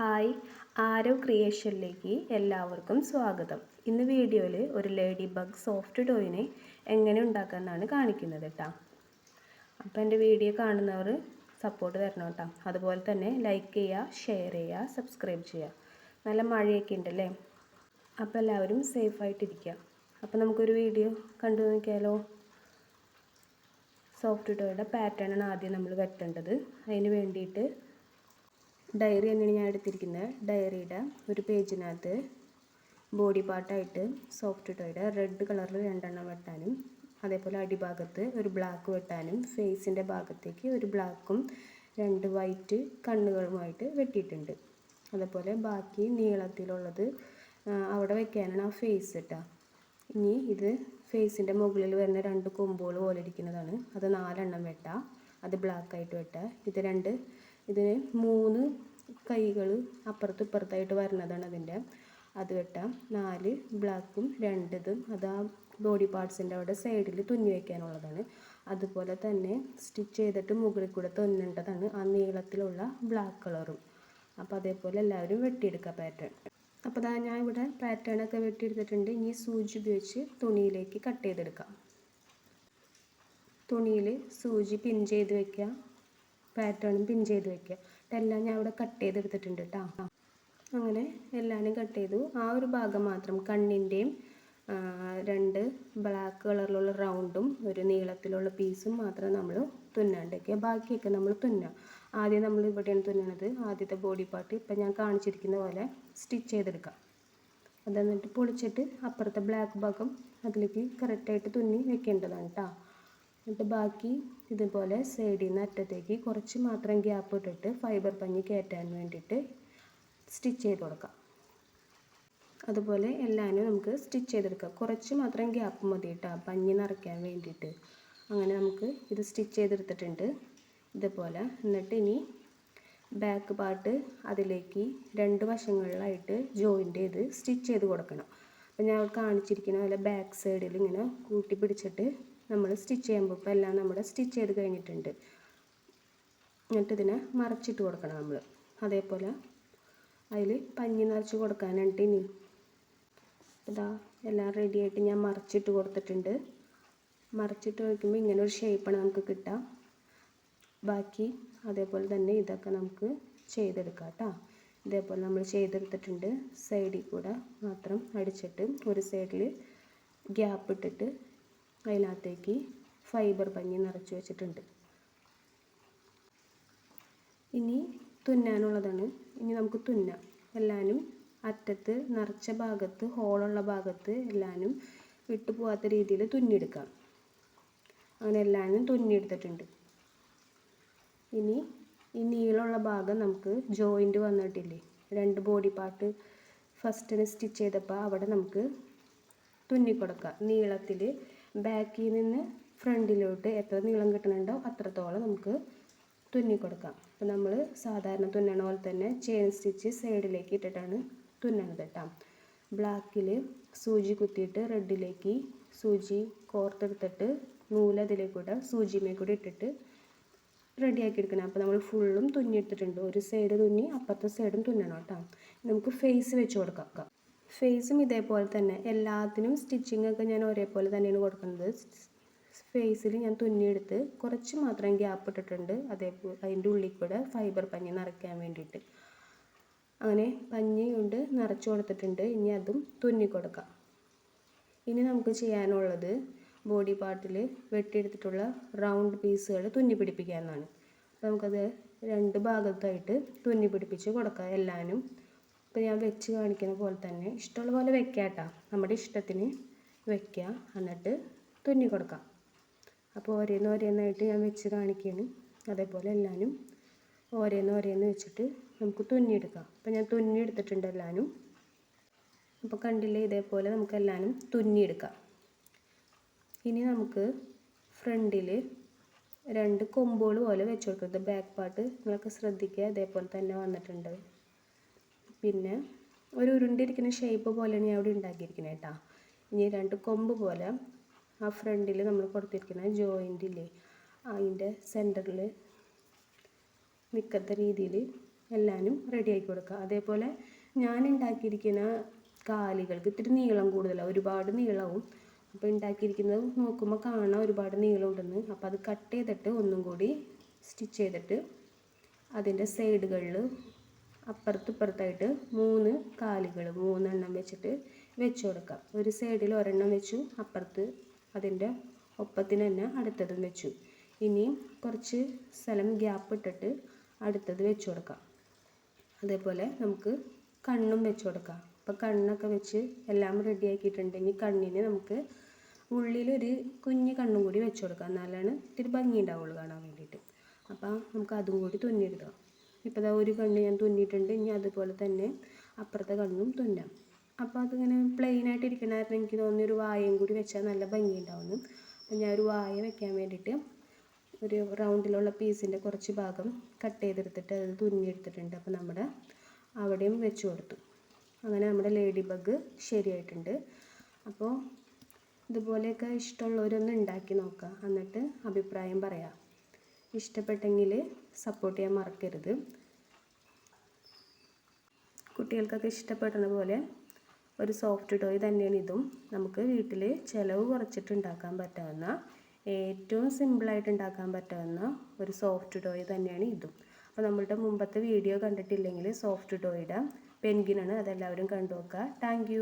Hi ആരോ ക്രിയേഷനിലേക്ക് എല്ലാവർക്കും സ്വാഗതം. ഇന്ന് വീഡിയോയിൽ ഒരു ലേഡി ബഗ് സോഫ്റ്റ് ടോയിനെ എങ്ങനെ ഉണ്ടാക്കാമെന്നാണ് കാണിക്കുന്നത് കേട്ടോ അപ്പോൾ എന്റെ വീഡിയോ കാണുന്നവർ സപ്പോർട്ട് തരണം കേട്ടോ അതുപോലെ തന്നെ ലൈക്ക് ചെയ്യുക ഷെയർ ചെയ്യുക സബ്സ്ക്രൈബ് ചെയ്യുക. നല്ല മഴയൊക്കെ ഉണ്ടല്ലേ? അപ്പോൾ എല്ലാവരും സേഫായിട്ടിരിക്കുക അപ്പോൾ നമുക്കൊരു വീഡിയോ കണ്ടു നോക്കിയാലോ? സോഫ്റ്റ് ടോയുടെ പാറ്റേൺ ആണ് ആദ്യം നമ്മൾ വെട്ടേണ്ടത്. അതിന് വേണ്ടിയിട്ട് ഡയറി തന്നെയാണ് ഞാൻ എടുത്തിരിക്കുന്നത്. ഡയറിയുടെ ഒരു പേജിനകത്ത് ബോഡി പാർട്ടായിട്ട് സോഫ്റ്റ് ടോയുടെ റെഡ് കളറിൽ രണ്ടെണ്ണം വെട്ടാനും അതേപോലെ അടിഭാഗത്ത് ഒരു ബ്ലാക്ക് വെട്ടാനും ഫേസിന്റെ ഭാഗത്തേക്ക് ഒരു ബ്ലാക്കും രണ്ട് വൈറ്റ് കണ്ണുകളുമായിട്ട് വെട്ടിയിട്ടുണ്ട്. അതേപോലെ ബാക്കി നീളത്തിലുള്ളത് അവിടെ വെക്കാനാണ് ആ ഫേസ് കേട്ടോ ഇനി ഇത് ഫേസിന്റെ മുകളിൽ വരുന്ന രണ്ട് കൊമ്പുകൾ പോലെ ഇരിക്കുന്നതാണ്. അത് നാലെണ്ണം വെട്ടാം. അത് ബ്ലാക്കായിട്ട് വെട്ടാം. ഇത് രണ്ട് ഇതിന് മൂന്ന് കൈകൾ അപ്പുറത്തും ഇപ്പുറത്തായിട്ട് വരുന്നതാണ് അതിന്റെ. അത് വെട്ടാം. നാല് ബ്ലാക്കും രണ്ടിതും അത് ആ ബോഡി പാർട്സിന്റെ അവിടെ സൈഡിൽ തുന്നി വയ്ക്കാനുള്ളതാണ് അതുപോലെ തന്നെ സ്റ്റിച്ച് ചെയ്തിട്ട് മുകളിൽ കൂടെ തുന്നേണ്ടതാണ് ആ നീളത്തിലുള്ള ബ്ലാക്ക് കളറും. അപ്പോൾ അതേപോലെ എല്ലാവരും വെട്ടിയെടുക്കുക പാറ്റേൺ. അപ്പോൾ അതാ ഞാൻ ഇവിടെ പാറ്റേൺ ഒക്കെ വെട്ടിയെടുത്തിട്ടുണ്ട്. ഇനി സൂചി ഉപയോഗിച്ച് തുണിയിലേക്ക് കട്ട് ചെയ്തെടുക്കാം. തുണിയിൽ സൂചി പിൻ ചെയ്ത് വെക്കുക. പാറ്റേണും പിൻ ചെയ്ത് വെക്കുക. ഇതെല്ലാം ഞാൻ ഇവിടെ കട്ട് ചെയ്തെടുത്തിട്ടുണ്ട് കേട്ടോ അങ്ങനെ എല്ലാവരും കട്ട് ചെയ്തു. ആ ഒരു ഭാഗം മാത്രം കണ്ണിന്റെയും രണ്ട് ബ്ലാക്ക് കളറിലുള്ള റൗണ്ടും ഒരു നീളത്തിലുള്ള പീസും മാത്രം നമ്മൾ തുന്നാണ്ടൊക്കെ. ബാക്കിയൊക്കെ നമ്മൾ തുന്നാം. ആദ്യം നമ്മൾ ഇവിടെയാണ് തുന്നണത്. ആദ്യത്തെ ബോഡി പാർട്ട് ഇപ്പം ഞാൻ കാണിച്ചിരിക്കുന്ന പോലെ സ്റ്റിച്ച് ചെയ്തെടുക്കാം. അത് എന്നിട്ട് പൊളിച്ചിട്ട് അപ്പുറത്തെ ബ്ലാക്ക് ഭാഗം അതിലേക്ക് കറക്റ്റായിട്ട് തുന്നി വെക്കേണ്ടതാണ് കേട്ടോ എന്നിട്ട് ബാക്കി ഇതുപോലെ സൈഡിൽ നിന്ന് അറ്റത്തേക്ക് കുറച്ച് മാത്രം ഗ്യാപ്പ് ഇട്ടിട്ട് ഫൈബർ പഞ്ഞി കയറ്റാൻ വേണ്ടിയിട്ട് സ്റ്റിച്ച് ചെയ്ത് കൊടുക്കാം. അതുപോലെ എല്ലാവരും നമുക്ക് സ്റ്റിച്ച് ചെയ്തെടുക്കാം. കുറച്ച് മാത്രം ഗ്യാപ്പ് മതി കേട്ടോ പഞ്ഞി നിറയ്ക്കാൻ വേണ്ടിയിട്ട്. അങ്ങനെ നമുക്ക് ഇത് സ്റ്റിച്ച് ചെയ്തെടുത്തിട്ടുണ്ട്. ഇതുപോലെ എന്നിട്ട് ഇനി ബാക്ക് പാർട്ട് അതിലേക്ക് രണ്ട് വശങ്ങളിലായിട്ട് ജോയിന്റ് ചെയ്ത് സ്റ്റിച്ച് ചെയ്ത് കൊടുക്കണം. അപ്പോൾ ഞാൻ കാണിച്ചിരിക്കുന്ന പോലെ ബാക്ക് സൈഡിൽ ഇങ്ങനെ കൂട്ടി പിടിച്ചിട്ട് നമ്മൾ സ്റ്റിച്ച് ചെയ്യുമ്പോൾ ഇപ്പോൾ എല്ലാം നമ്മൾ സ്റ്റിച്ച് ചെയ്ത് കഴിഞ്ഞിട്ടുണ്ട്. എന്നിട്ട് ഇതിനെ മറച്ചിട്ട് കൊടുക്കണം നമ്മൾ അതേപോലെ അതിൽ പഞ്ഞി നിറച്ച് കൊടുക്കാനായിട്ട് ഇനി. ഇതാ എല്ലാം റെഡിയായിട്ട് ഞാൻ മറച്ചിട്ട് കൊടുത്തിട്ടുണ്ട്. മറച്ചിട്ട് വയ്ക്കുമ്പോൾ ഇങ്ങനെ ഒരു ഷേപ്പാണ് നമുക്ക് കിട്ടുക ബാക്കി അതേപോലെ തന്നെ ഇതൊക്കെ നമുക്ക് ചെയ്തെടുക്കാം കേട്ടോ. ഇതേപോലെ നമ്മൾ ചെയ്തെടുത്തിട്ടുണ്ട്. സൈഡിൽ കൂടെ മാത്രം അടിച്ചിട്ട് ഒരു സൈഡിൽ ഗ്യാപ്പ് ഇട്ടിട്ട് അതിനകത്തേക്ക് ഫൈബർ പഞ്ഞി നിറച്ച് വെച്ചിട്ടുണ്ട്. ഇനി തുന്നാനുള്ളതാണ്. ഇനി നമുക്ക് തുന്നാം. എല്ലാനും അറ്റത്ത് നിറച്ച ഭാഗത്ത് ഹോളുള്ള ഭാഗത്ത് എല്ലാനും വിട്ടു പോകാത്ത രീതിയിൽ തുന്നിയെടുക്കാം. അങ്ങനെ എല്ലാനും തുന്നിയെടുത്തിട്ടുണ്ട്. ഇനി ഈ നീളമുള്ള ഭാഗം നമുക്ക് ജോയിന്റ് വന്നിട്ടില്ലേ? രണ്ട് ബോഡി പാർട്ട് ഫസ്റ്റിന് സ്റ്റിച്ച് ചെയ്തപ്പോൾ അവിടെ നമുക്ക് തുന്നിക്കൊടുക്കാം. നീളത്തിൽ ബാക്കിൽ നിന്ന് ഫ്രണ്ടിലോട്ട് എത്ര നീളം കിട്ടുന്നുണ്ടോ അത്രത്തോളം നമുക്ക് തുന്നിക്കൊടുക്കാം അപ്പോൾ നമ്മൾ സാധാരണ തുന്നണ പോലെ തന്നെ ചെയിൻ സ്റ്റിച്ച് സൈഡിലേക്ക് ഇട്ടിട്ടാണ് തുന്നണത് കേട്ടോ. ബ്ലാക്കിൽ സൂചി കുത്തിയിട്ട് റെഡിലേക്ക് സൂചി കോർത്തെടുത്തിട്ട് നൂൽ അതിലേക്കൂടെ സൂചിമേ കൂടെ ഇട്ടിട്ട് റെഡിയാക്കി എടുക്കണം. അപ്പോൾ നമ്മൾ ഫുള്ളും തുന്നിയെടുത്തിട്ടുണ്ട് ഒരു സൈഡ് തുന്നി അപ്പുറത്തെ സൈഡും തുന്നണം കേട്ടോ. നമുക്ക് ഫേസ് വെച്ച് കൊടുക്കാം. ഫേസും ഇതേപോലെ തന്നെ. എല്ലാത്തിനും സ്റ്റിച്ചിങ് ഒക്കെ ഞാൻ ഒരേപോലെ തന്നെയാണ് കൊടുക്കുന്നത്. ഫേസിൽ ഞാൻ തുന്നിയെടുത്ത് കുറച്ച് മാത്രം ഗ്യാപ്പ് ഇട്ടിട്ടുണ്ട്. അതേപോലെ അതിന്റെ ഉള്ളിൽ കൂടെ ഫൈബർ പഞ്ഞി നിറയ്ക്കാൻ വേണ്ടിയിട്ട്. അങ്ങനെ പഞ്ഞി കൊണ്ട് നിറച്ച് കൊടുത്തിട്ടുണ്ട്. ഇനി അതും തുന്നി കൊടുക്കാം. ഇനി നമുക്ക് ചെയ്യാനുള്ളത് ബോഡി പാർട്ടിൽ വെട്ടിയെടുത്തിട്ടുള്ള റൗണ്ട് പീസുകൾ തുന്നി പിടിപ്പിക്കാമെന്നാണ് നമുക്കത് രണ്ട് ഭാഗത്തായിട്ട് തുന്നി പിടിപ്പിച്ച് കൊടുക്കാം എല്ലാവരും ഇപ്പോൾ ഞാൻ വെച്ച് കാണിക്കുന്ന പോലെ തന്നെ ഇഷ്ടമുള്ള പോലെ വെക്കാം കേട്ടോ. നമ്മുടെ ഇഷ്ടത്തിന് വെക്കുക. എന്നിട്ട് തുന്നി കൊടുക്കാം. അപ്പോൾ ഓരോന്ന് ഓരോന്നായിട്ട് ഞാൻ വെച്ച് കാണിക്കുകയാണ്. അതേപോലെ എല്ലാവരും ഓരോന്ന് ഓരോന്ന് വെച്ചിട്ട് നമുക്ക് തുന്നിയെടുക്കാം. അപ്പോൾ ഞാൻ തുന്നി എടുത്തിട്ടുണ്ട് എല്ലാവരും അപ്പോൾ കണ്ടില്ലേ ഇതേപോലെ നമുക്ക് എല്ലാവരും തുന്നിയെടുക്കാം. ഇനി നമുക്ക് ഫ്രണ്ടിൽ രണ്ട് കൊമ്പുകൾ പോലെ വെച്ച് കൊടുക്കരുത് ബാക്ക് പാർട്ട് നിങ്ങളൊക്കെ ശ്രദ്ധിക്കുക. അതേപോലെ തന്നെ വന്നിട്ടുണ്ട്. പിന്നെ ഒരു ഉരുണ്ടിരിക്കുന്ന ഷേപ്പ് പോലെയാണ് ഞാൻ അവിടെ ഉണ്ടാക്കിയിരിക്കുന്നത് കേട്ടോ. ഇനി രണ്ട് കൊമ്പ് പോലെ ആ ഫ്രണ്ടിൽ നമ്മൾ കൊടുത്തിരിക്കുന്ന ജോയിന്റ് ഇല്ലേ അതിന്റെ സെന്ററിൽ നിൽക്കത്ത രീതിയിൽ എല്ലാനും ആക്കി കൊടുക്കുക. അതേപോലെ ഞാൻ ഉണ്ടാക്കിയിരിക്കുന്ന കാലികൾക്ക് ഇത്തിരി നീളം കൂടുതലാണ് ഒരുപാട് നീളവും. അപ്പോൾ ഉണ്ടാക്കിയിരിക്കുന്നത് നോക്കുമ്പോൾ കാണാൻ ഒരുപാട് നീളം ഉണ്ടെന്ന് അപ്പോൾ അത് കട്ട് ചെയ്തിട്ട് ഒന്നും കൂടി സ്റ്റിച്ച് ചെയ്തിട്ട് അതിന്റെ സൈഡുകളിൽ അപ്പുറത്ത് ഇപ്പുറത്തായിട്ട് മൂന്ന് കാലുകൾ മൂന്നെണ്ണം വെച്ചിട്ട് വെച്ച് കൊടുക്കാം. ഒരു സൈഡിൽ ഒരെണ്ണം വെച്ചു അപ്പുറത്ത് അതിന്റെ ഒപ്പത്തിന് തന്നെ അടുത്തതും വെച്ചു. ഇനിയും കുറച്ച് സ്ഥലം ഗ്യാപ്പ് ഇട്ടിട്ട് അടുത്തത് വെച്ച് കൊടുക്കാം. അതേപോലെ നമുക്ക് കണ്ണും വെച്ച് കൊടുക്കാം. അപ്പോൾ കണ്ണൊക്കെ വെച്ച് എല്ലാം റെഡി ആക്കിയിട്ടുണ്ടെങ്കിൽ കണ്ണിന് നമുക്ക് ഉള്ളിലൊരു കുഞ്ഞു കണ്ണും കൂടി വെച്ച് കൊടുക്കാം. എന്നാലാണ് ഇത്തിരി ഭംഗി ഉണ്ടാവുള്ളൂ കാണാൻ വേണ്ടിയിട്ട്. അപ്പോൾ നമുക്ക് അതും കൂടി തുന്നിയെടുക്കാം. ഇപ്പോൾ ദാ ഒരു കണ്ണ് ഞാൻ തുന്നിയിട്ടുണ്ട് ഇനി അതുപോലെ തന്നെ അപ്പുറത്തെ കണ്ണും തുന്നാം. അപ്പോൾ അതിങ്ങനെ പ്ലെയിൻ ആയിട്ട് ഇരിക്കണമായിരുന്നു എനിക്ക് തോന്നുന്നു ഒരു വായയും കൂടി വെച്ചാൽ നല്ല ഭംഗി ഉണ്ടാവുന്നു അപ്പോൾ ഞാൻ ഒരു വായ വെക്കാൻ വേണ്ടിയിട്ട് ഒരു റൗണ്ടിലുള്ള പീസിന്റെ കുറച്ച് ഭാഗം കട്ട് ചെയ്തെടുത്തിട്ട് അത് തുന്നിയെടുത്തിട്ടുണ്ട്. അപ്പോൾ നമ്മുടെ അവിടെയും വെച്ച് കൊടുത്തു. അങ്ങനെ നമ്മുടെ ലേഡി ബഗ് ശരിയായിട്ടുണ്ട്. അപ്പോൾ ഇതുപോലെയൊക്കെ ഇഷ്ടമുള്ളവരൊന്ന് ഉണ്ടാക്കി നോക്കുക എന്നിട്ട് അഭിപ്രായം പറയാം. ഇഷ്ടപ്പെട്ടെങ്കിൽ സപ്പോർട്ട് ചെയ്യാൻ മറക്കരുത്. കുട്ടികൾക്കൊക്കെ ഇഷ്ടപ്പെടുന്ന പോലെ ഒരു സോഫ്റ്റ് ടോയ് തന്നെയാണ് ഇതും. നമുക്ക് വീട്ടിൽ ചിലവ് കുറച്ചിട്ട് ഉണ്ടാക്കാൻ പറ്റാവുന്ന ഏറ്റവും സിമ്പിളായിട്ട് ഉണ്ടാക്കാൻ പറ്റാവുന്ന ഒരു സോഫ്റ്റ് ടോയ് തന്നെയാണ് ഇതും. അപ്പോൾ നമ്മളുടെ മുമ്പത്തെ വീഡിയോ കണ്ടിട്ടില്ലെങ്കിൽ സോഫ്റ്റ് ടോയുടെ പെൻഗിനാണ് അതെല്ലാവരും കണ്ടു നോക്കുക. താങ്ക്